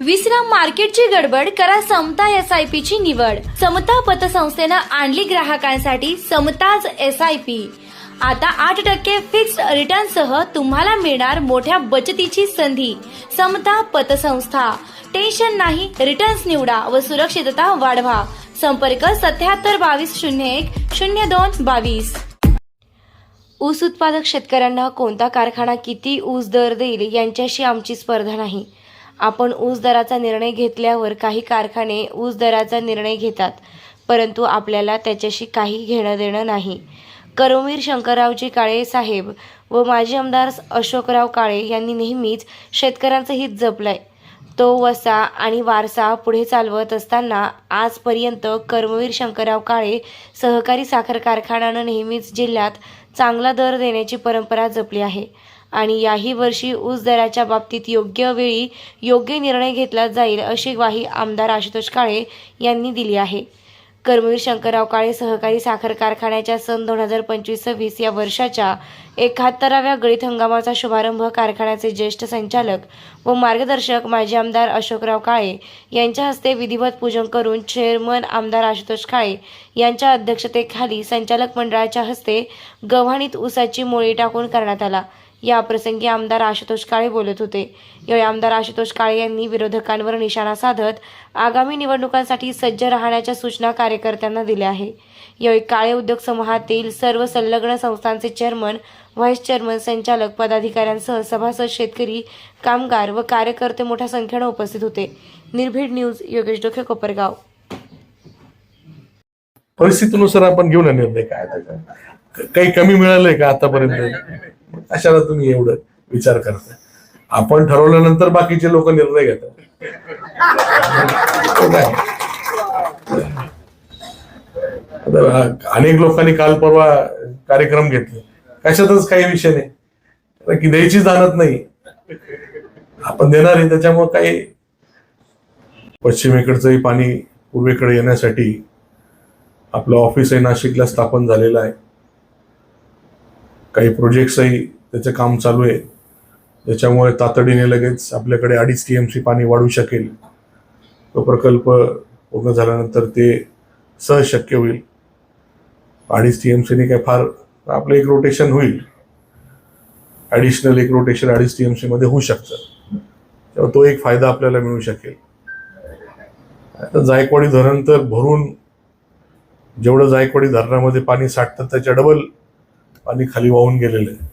विश्राम मार्केटची गडबड करा समता एस आय पी ची निवड. समता पतसंस्थेनं आणली ग्राहकांसाठी समताज एस आय पी आता आठ टक्के फिक्स्ड रिटर्न सह तुम्हाला मिळणार मोठ्या बचतीची संधी. समता पतसंस्था. टेन्शन नाही रिटर्न्स निवडा व सुरक्षितता वाढवा. संपर्क सत्याहत्तर बावीस शून्य एक शून्य दोन बावीस. ऊस उत्पादक शेतकऱ्यांना कोणता कारखाना किती ऊस दर देईल यांच्याशी आमची स्पर्धा नाही. आपण ऊस दराचा निर्णय घेतल्यावर काही कारखाने ऊस दराचा निर्णय घेतात परंतु आपल्याला त्याच्याशी काही घेणं देणं नाही. करमवीर शंकररावजी काळे साहेब व माजी आमदार अशोकराव काळे यांनी नेहमीच शेतकऱ्यांचं हित जपलंय. तो वसा आणि वारसा पुढे चालवत असताना आजपर्यंत कर्मवीर शंकरराव काळे सहकारी साखर कारखान्यानं नेहमीच जिल्ह्यात चांगला दर देण्याची परंपरा जपली आहे. आणि याही वर्षी ऊस दराच्या बाबतीत योग्य वेळी योग्य निर्णय घेतला जाईल अशी ग्वाही आमदार आशुतोष काळे यांनी दिली आहे. कर्मवीर शंकरराव काळे सहकारी साखर कारखान्याच्या सन दोन हजार पंचवीस सव्वीस या वर्षाच्या एकाहत्तराव्या गळीत हंगामाचा शुभारंभ कारखान्याचे ज्येष्ठ संचालक व मार्गदर्शक माजी आमदार अशोकराव काळे यांच्या हस्ते विधिवत पूजन करून चेअरमन आमदार आशुतोष काळे यांच्या अध्यक्षतेखाली संचालक मंडळाच्या हस्ते गव्हाणीत ऊसाची मोळी टाकून करण्यात आला. या प्रसंगी आमदार आशुतोष काळे बोलत होते. यावेळी आमदार आशुतोष काळे यांनी विरोधकांवर निशाणा साधत आगामी निवडणुकांसाठी सज्ज राहण्याच्या सूचना कार्यकर्त्यांना दिल्या आहे. यावेळी काळे उद्योग समूहातील सर्व संलग्न संस्थांचे चेअरमन व्हाईस चेअरमन संचालक पदाधिकाऱ्यांसह सभासद शेतकरी कामगार व कार्यकर्ते मोठ्या संख्येनं उपस्थित होते. निर्भीड न्यूज योगेश डोखे कोपरगाव. परिस्थितीनुसार आपण घेऊन निर्णय काय काही कमी मिळालंय का आतापर्यंत? अशाला तुम्ही एवढं विचार करता आपण ठरवल्यानंतर बाकीचे लोक निर्णय घेतात. अनेक लोकांनी काल परवा कार्यक्रम घेतले. कशातच काही विषय नाही. की द्यायची जाणत नाही. आपण देणार आहे त्याच्यामुळे काही पश्चिमेकडचंही पाणी पूर्वेकडे येण्यासाठी आपलं ऑफिस आहे नाशिकला स्थापन झालेलं आहे. काही प्रोजेक्ट्सही त्याचं काम चालू आहे. त्याच्यामुळे तातडीने लगेच आपल्याकडे अडीच टी एम सी पाणी वाढू शकेल. तो प्रकल्प पूर्ण झाल्यानंतर ते सहज शक्य होईल. अडीच टी एम सीने काय फार आपलं एक रोटेशन होईल. ॲडिशनल एक रोटेशन अडीच टी एम सीमध्ये होऊ शकतं. तेव्हा तो एक फायदा आपल्याला मिळू शकेल. आता जायकवाडी धरण तर भरून जेवढं जायकवाडी धरणामध्ये पाणी साठतं त्याच्या डबल पाणी खाली वाहून गेलेलं आहे.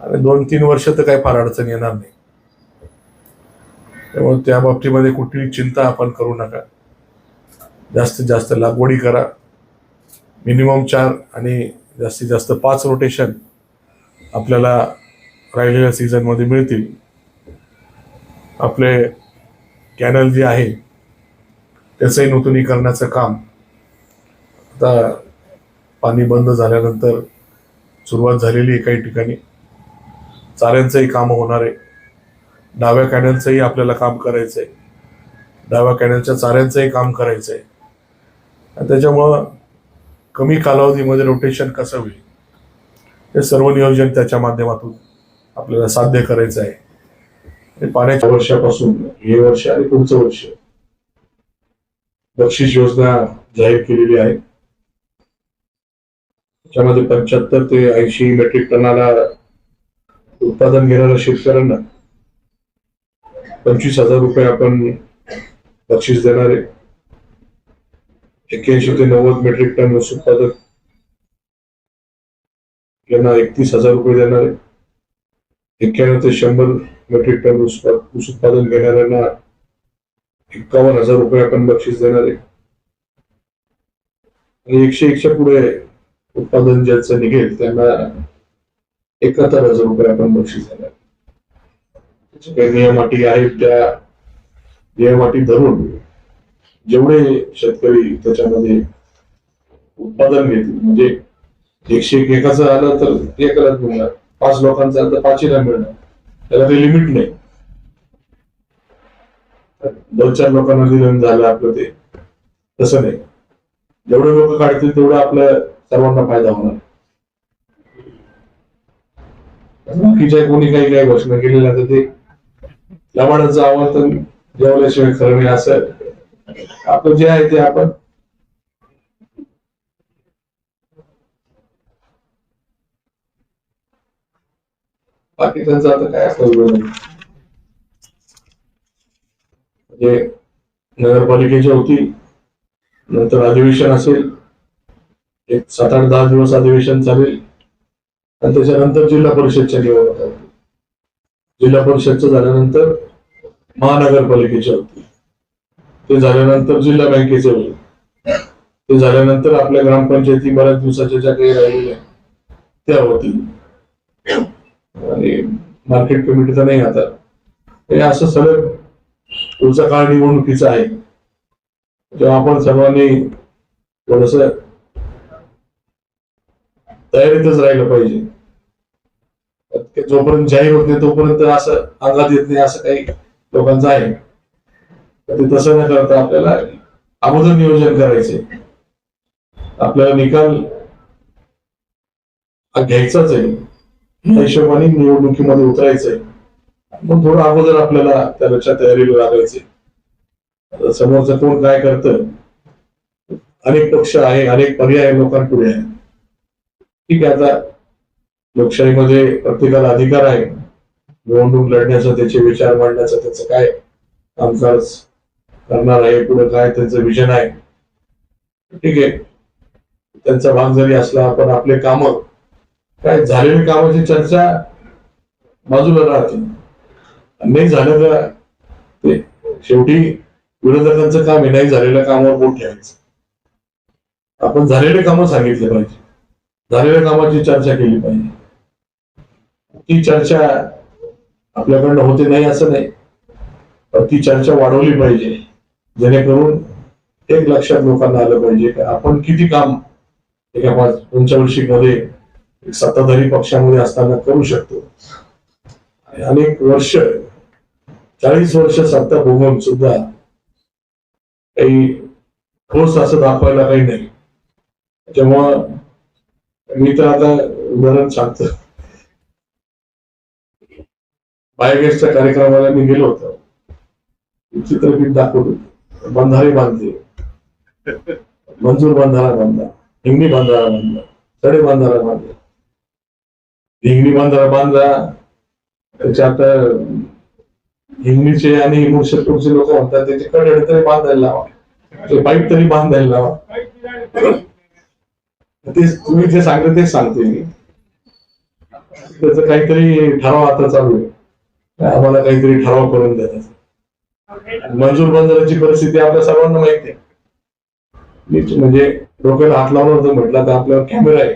आणि दोन तीन वर्ष तर काही फार अडचण येणार नाही. त्यामुळे त्या बाबतीमध्ये कुठलीही चिंता आपण करू नका. जास्तीत जास्त लागवडी करा. मिनिमम चार आणि जास्तीत जास्त पाच रोटेशन आपल्याला राहिलेल्या सीझनमध्ये मिळतील. आपले कॅनल जे आहे त्याचंही नूतनीकरणाचं काम आता पाणी बंद झाल्यानंतर सुरुवात झालेली आहे काही ठिकाणी. चाऱ्यांचंही काम होणार आहे. डाव्या कॅनलचंही आपल्याला काम करायचं आहे डाव्या कॅनलच्या चाऱ्यांचंही काम करायचं आहे आणि त्याच्यामुळं कमी कालावधीमध्ये रोटेशन कसं होईल? हे सर्व नियोजन त्याच्या माध्यमातून आपल्याला साध्य करायचं आहे. आणि पाण्याच्या वर्षापासून हे वर्ष आणि पुढचं वर्ष. बक्षीस योजना जाहीर केलेली आहे. त्यामध्ये पंच्याहत्तर ते ऐंशी मेट्रिक टनाला उत्पादन घेणाऱ्या शेतकऱ्यांना पंचवीस हजार रुपये आपण बक्षीस देणार आहे. एक्क्याऐंशी ते नव्वद मेट्रिक टन ऊस उत्पादक यांना एकतीस हजार रुपये देणार आहे. एक्क्याण्णव ते शंभर मेट्रिक टन ऊस ऊस उत्पादन घेणाऱ्यांना एक्कावन्न हजार रुपये आपण बक्षीस देणार आहे. आणि एकशे एकशे पुढे उत्पादन ज्याचं निघेल त्यांना एकाहत्तर हजार रुपये आपण बक्षीस देणार. त्याचे काही नियमाटी आहेत त्या नियमाटी धरून जेवढे शेतकरी त्याच्यामध्ये उत्पादन घेतील म्हणजे एकशे एक एकाचं आलं तर एकालाच मिळणार. पाच लोकांचं आलं तर पाचीला मिळणार. त्याला ते लिमिट नाही. दोन चार लोकांना दिलं झालं आपलं ते. तसं नाही. जेवढे लोक काढतील तेवढं आपल्या सर्वांना फायदा होणार. बाकीच्या कोणी काही काही घोषणा केलेल्या तर ते लवाडाचं आवर्तन जेवल्याशिवाय खरं नाही असं आपलं जे आहे ते आपण बाकी त्यांचं आता काय असं म्हणजे नगरपालिकेची होती नंतर अधिवेशन असेल एक सात आठ दहा दिवस अधिवेशन चालेल. आणि त्याच्यानंतर जिल्हा परिषदच्या निवडणुका. होतील. जिल्हा परिषदचं झाल्यानंतर महानगरपालिकेच्या होती ते झाल्यानंतर जिल्हा बँकेचे होते ते झाल्यानंतर आपल्या ग्रामपंचायती बऱ्याच दिवसाच्या ज्या काही राहिलेल्या त्या होतील आणि मार्केट कमिटी तर नाही आता. हे असं सगळं पुढचा काळ निवडणुकीचा आहे. तेव्हा आपण सर्वांनी थोडस तयारीतच राहिलं पाहिजे. जोपर्यंत जाहीर होत नाही तोपर्यंत असं अंगात येत नाही असं काही लोकांचं आहे. तर ते तसं न करता आपल्याला अगोदर नियोजन करायचे आपल्याला निकाल हा घ्यायचाच आहे. हिशोबाने निवडणुकीमध्ये उतरायचंय मग थोडं अगोदर आपल्याला त्यापेक्षा तयारीला लागायचे समोरचं कोण काय करतं? अनेक पक्ष आहे अनेक पर्याय लोकांपुढे आहे ठीक आहे आता लोकशाहीमध्ये प्रत्येकाला अधिकार आहे. निवडणूक लढण्याचा त्याचे विचार मांडण्याचा त्याचं काय कामकाज करणार आहे पुढे काय त्यांचं विजन आहे. ठीक आहे. त्यांचा भाग जरी असला पण आपले काम काय झालेली कामाची चर्चा बाजूला राहते. नाही झालं तर ते शेवटी विरोधकांचं काम हे नाही झालेल्या कामावर बोट ठेवायचं. आपण झालेले कामं सांगितले पाहिजे. झालेल्या कामाची चर्चा केली पाहिजे. ती चर्चा आपल्याकडनं होते नाही असं नाही. पण ती चर्चा वाढवली पाहिजे. जेणेकरून एक लक्षात लोकांना आलं पाहिजे की आपण किती काम एका पाच मध्ये सत्ताधारी पक्षामध्ये असताना करू शकतो. अनेक वर्ष चाळीस वर्ष सत्ता भोगून सुद्धा काही ठोस असं दाखवायला काही नाही. त्यामुळं मी तर आता उदाहरण सांगतो. बायोगॅसच्या कार्यक्रमाला मी गेलो होतो. चित्रफित दाखवतो. बंधारे बांधले. मंजूर बंधारा बांधला. हिंगणी बांधारा बांधला. तडे बांधारा बांधला. हिंगणी बांधारा बांधला. त्याच्यात हिंगणीचे आणि मुर्शदपूरचे लोक म्हणतात त्याचे कडे तरी बांधायला लावा. ते पाईप तरी बांधायला लावा. ते तुम्ही जे सांगता तेच सांगते मी. त्याच काहीतरी ठराव आता चालू आहे. आम्हाला काहीतरी ठराव करून द्या मंजूर बंदराची परिस्थिती आपल्या सर्वांना माहिती आहे. म्हणजे डोक्याला हात लावणार जर म्हटलं तर आपल्यावर कॅमेरा आहे.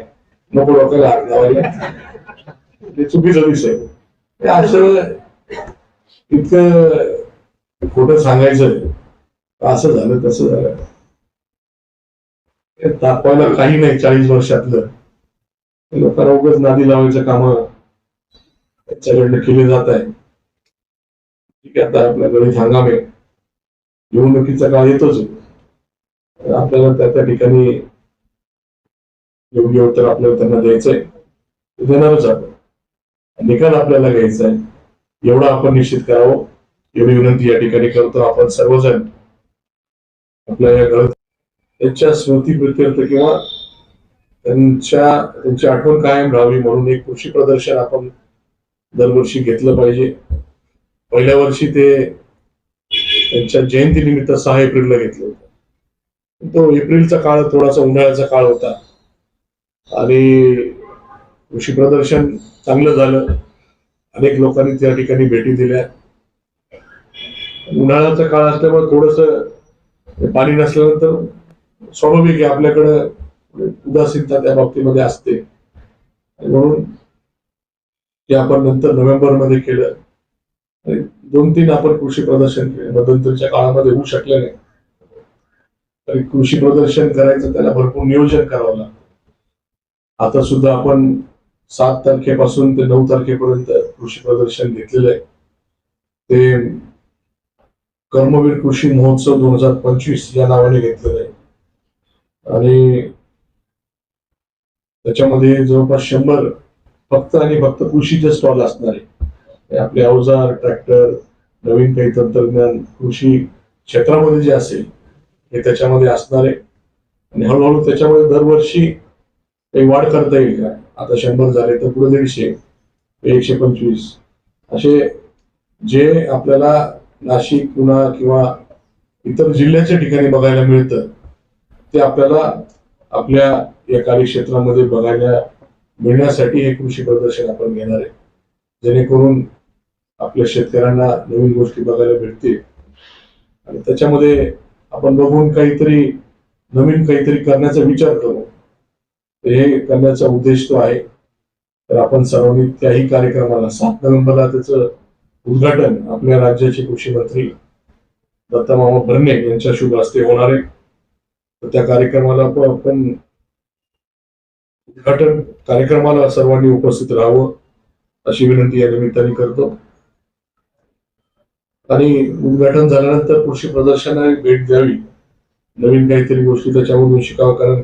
नको डोक्याला हात लावायला. ते चुकीचं विषय ते असं इतकं खोटं सांगायचं असं झालं तसं झालं. दाखवायला काही नाही चाळीस वर्षातलं. लोकांना उगाच नादी लावायचं काम. त्याच्याकडनं केले जात आहे. ठीक आहे आता आपल्या गणित हंगाम आहे. निवडणुकीचा काळ येतोच आपल्याला त्या त्या ठिकाणी योग्य उत्तर आपल्याला त्यांना द्यायचंय. ते देणारच आपण. निकाल आपल्याला घ्यायचा आहे. एवढा आपण निश्चित करावं. एवढी विनंती या ठिकाणी करतो आपण सर्वजण. आपल्या या गळत त्यांच्या स्मृतीप्रित्यर्थ किंवा त्यांच्या त्यांची आठवण कायम राहावी म्हणून एक कृषी प्रदर्शन आपण दरवर्षी घेतलं पाहिजे. पहिल्या वर्षी ते त्यांच्या जयंतीनिमित्त सहा एप्रिलला घेतलं होतं. तो एप्रिलचा काळ थोडासा उन्हाळ्याचा काळ होता. आणि कृषी प्रदर्शन चांगलं झालं. अनेक लोकांनी त्या ठिकाणी भेटी दिल्या. उन्हाळ्याचा काळ असल्यामुळे थोडस पाणी नसल्यानंतर स्वाभाविक आहे आपल्याकडं उदासीनता त्या बाबतीमध्ये असते. म्हणून ते आपण नंतर नोव्हेंबरमध्ये केलं. आणि दोन तीन आपण कृषी प्रदर्शन केले. मध्यंतरच्या काळामध्ये होऊ शकले नाही. तरी कृषी प्रदर्शन करायचं त्याला भरपूर नियोजन करावं लागतं. आता सुद्धा आपण सात तारखेपासून ते नऊ तारखेपर्यंत कृषी प्रदर्शन घेतलेलं आहे. ते कर्मवीर कृषी महोत्सव दोन हजार पंचवीस या नावाने घेतलेलं आहे. आणि त्याच्यामध्ये जवळपास शंभर फक्त आणि फक्त कृषीचे स्टॉल असणार आहे. हे आपले अवजार ट्रॅक्टर नवीन काही तंत्रज्ञान कृषी क्षेत्रामध्ये जे असेल हे त्याच्यामध्ये असणार आहे. आणि हळूहळू त्याच्यामध्ये दरवर्षी काही वाढ करता येईल का? आता शंभर झाले तर पुढे दीडशे एकशे पंचवीस. असे जे आपल्याला नाशिक पुणा किंवा इतर जिल्ह्याच्या ठिकाणी बघायला मिळतं ते आपल्याला आपल्या या कार्यक्षेत्रामध्ये बघायला मिळण्यासाठी हे कृषी प्रदर्शन आपण घेणार आहे. जेणेकरून आपल्या शेतकऱ्यांना नवीन गोष्टी बघायला भेटतील. आणि त्याच्यामध्ये आपण बघून काहीतरी नवीन काहीतरी करण्याचा विचार करू. हे करण्याचा उद्देश तो आहे. तर आपण सर्वांनी त्याही कार्यक्रमाला सात नोव्हेंबरला त्याचं उद्घाटन आपल्या राज्याचे कृषी मंत्री दत्तामामा भरणे यांच्या शुभ हस्ते होणार आहे. त्या कार्यक्रमाला पण आपण उद्घाटन कार्यक्रमाला सर्वांनी उपस्थित राहावं अशी विनंती या निमित्ताने करतो. आणि उद्घाटन झाल्यानंतर कृषी प्रदर्शनाला भेट द्यावी नवीन काहीतरी गोष्टी त्याच्यामधून शिकावं कारण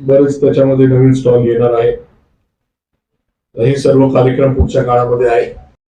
बरेच त्याच्यामध्ये नवीन स्टॉल येणार आहे हे सर्व कार्यक्रम पुढच्या काळामध्ये आहे